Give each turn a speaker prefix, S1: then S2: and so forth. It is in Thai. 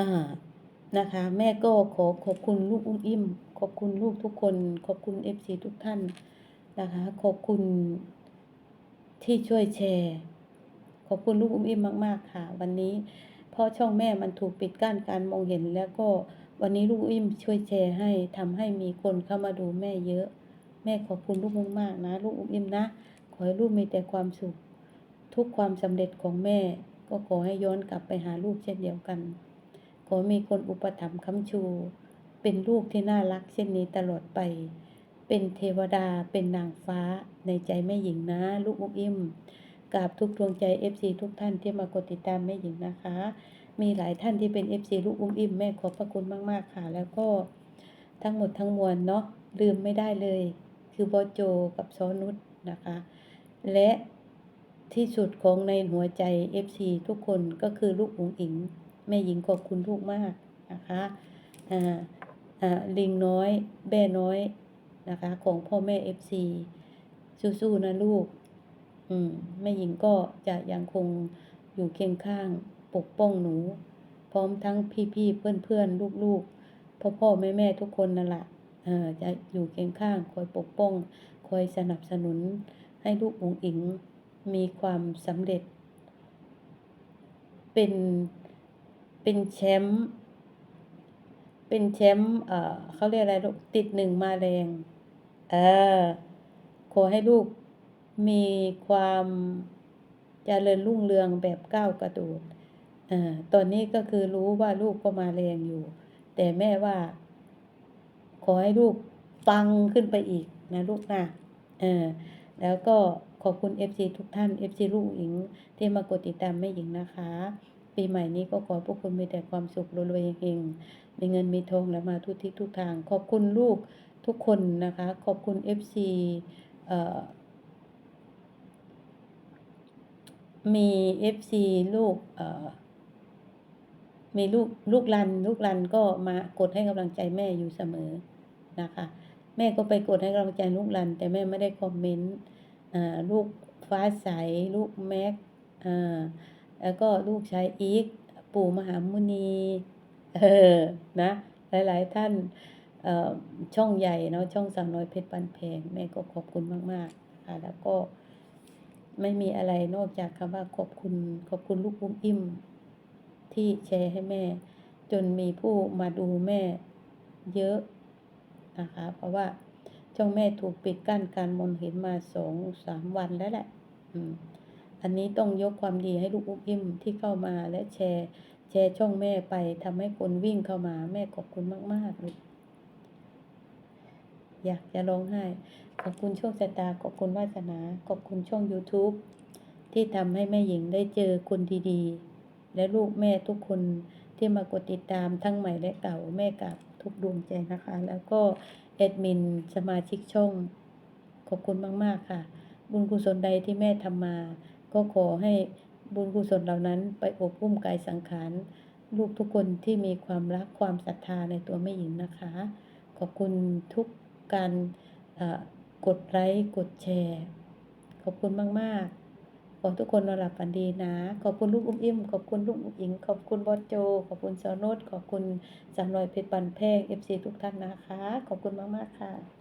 S1: อ่านะคะ แม่ก็ขอขอบคุณลูกอุ้มอิ่ม ขอบคุณลูกทุกคน ขอบคุณ FC ทุกท่านนะคะ ขอบคุณที่ช่วยแชร์ ขอบคุณลูกอุ้มอิ่มมาก ๆ ค่ะ วันนี้เพราะช่องแม่มันถูกปิดกั้นการมองเห็นแล้วก็วันนี้ลูกอุ้มอิ่มช่วยแชร์ให้ทำให้มีคนเข้ามาดูแม่เยอะ แม่ขอบคุณลูกมากๆนะ ลูกอุ้มอิ่มนะ ขอให้ลูกมีแต่ความสุข ทุกความสำเร็จของแม่ ก็ขอให้ย้อนกลับไปหาลูกเช่นเดียวกัน ขอมีคนอุปถัมภ์ค้ำชู เป็นลูกที่น่ารักเช่นนี้ตลอดไป เป็นเทวดาเป็นนางฟ้าในใจแม่หญิงนะ ลูกอุ้มอิ่มกราบทุกดวงใจ FC ทุกท่านที่มากดติดตามแม่หญิงนะคะ มีหลายท่านที่เป็น FC ลูกอุ้มอิ่มแม่ขอบพระคุณมากๆค่ะ แล้วก็ทั้งหมดทั้งมวลเนาะลืมไม่ได้เลย คือบอโจกับซอนุชนะคะ และที่สุดของในหัวใจ FC ทุกคนก็คือลูกอุ๋งอิง แม่หญิงขอบคุณลูกมากนะคะอ่าอ่าลิงน้อยแบ่น้อยนะคะของพ่อแม่ FC สู้ๆนะลูกอืมแม่หญิงก็จะยังคงอยู่เคียงข้างปกป้องหนู พร้อมทั้งพี่ๆเพื่อนๆลูกๆพ่อๆแม่ๆทุกคนนั่นแหละเอ่อจะอยู่เคียงข้างคอยปกป้อง คอยสนับสนุนให้ลูกอุ๋งอิงมีความสำเร็จ เป็น เป็นแชมป์เป็นแชมป์เอ่อเขาเรียกอะไรลูกติดหนึ่งมาแรงเออขอให้ลูกมีความเจริญรุ่งเรืองแบบก้าวกระโดดเอ่อตอนนี้ก็คือรู้ว่าลูกก็มาแรงอยู่ แต่แม่ว่า ขอให้ลูกปังขึ้นไปอีกนะลูกนะเออแล้วก็ขอบคุณ FC ทุกท่าน FC ลูกหญิงที่มากดติดตามแม่หญิงนะคะ ปีใหม่นี้ก็ขอพวกคุณมีแต่ความสุขรวยๆเฮงๆมีเงินมีทองและมาทุกทิศทุกทาง ขอบคุณลูกทุกคนนะคะ ขอบคุณ FC เอ่อมี FC ลูกเอ่อมีลูกลูกรัน ลูกรันก็มากดให้กำลังใจแม่อยู่เสมอนะคะ แม่ก็ไปกดให้กำลังใจลูกรัน แต่แม่ไม่ได้คอมเมนต์ลูกฟ้าใส ลูกแม็กอ่า แล้วก็ลูกชายอีก ปู่มหามุนี เออ นะ หลายๆท่านช่องใหญ่เนาะช่องสาวน้อยเพชรปันแพงแม่ก็ขอบคุณมากๆนะคะแล้วก็ไม่มีอะไรนอกจากคำว่าขอบคุณขอบคุณลูกอุ้มอิ่ม ที่แชร์ให้แม่ จนมีผู้มาดูแม่เยอะนะคะเพราะว่าช่องแม่ถูกปิดกั้นการมองเห็นมาสองสามวันแล้วแหละ อืม อันนี้ต้องยกความดีให้ลูกอุ้มอิ่มที่เข้ามาและแชร์ แชร์ช่องแม่ไปทำให้คนวิ่งเข้ามาแม่ขอบคุณมากๆลูกอยากจะร้องไห้ ขอบคุณโชคชะตา ขอบคุณวาสนา ขอบคุณช่อง YouTube ที่ทำให้แม่หญิงได้เจอคนดีๆ และลูกแม่ทุกคนที่มากดติดตามทั้งใหม่และเก่าแม่กับทุกดวงใจนะคะ แล้วก็แอดมินสมาชิกช่อง ขอบคุณมาก ๆ ค่ะ บุญกุศลใดที่แม่ทำมา ก็ขอให้บุญกุศลเหล่านั้นไปอบอุ้มกายสังขาร ลูกทุกคนที่มีความรักความศรัทธาในตัวแม่หญิงนะคะ ขอบคุณทุกการกดไลค์กดแชร์ ขอบคุณมาก ๆ ขอทุกคนนอนหลับฝันดีนะ ขอบคุณลูกอุ้มอิ่ม ขอบคุณลูกอุ้งอิง ขอบคุณบอสโจ ขอบคุณซอโนดขอบคุณสามรอยเพชรปันแพง FC ทุกท่านนะคะ ขอบคุณมาก ๆ ค่ะ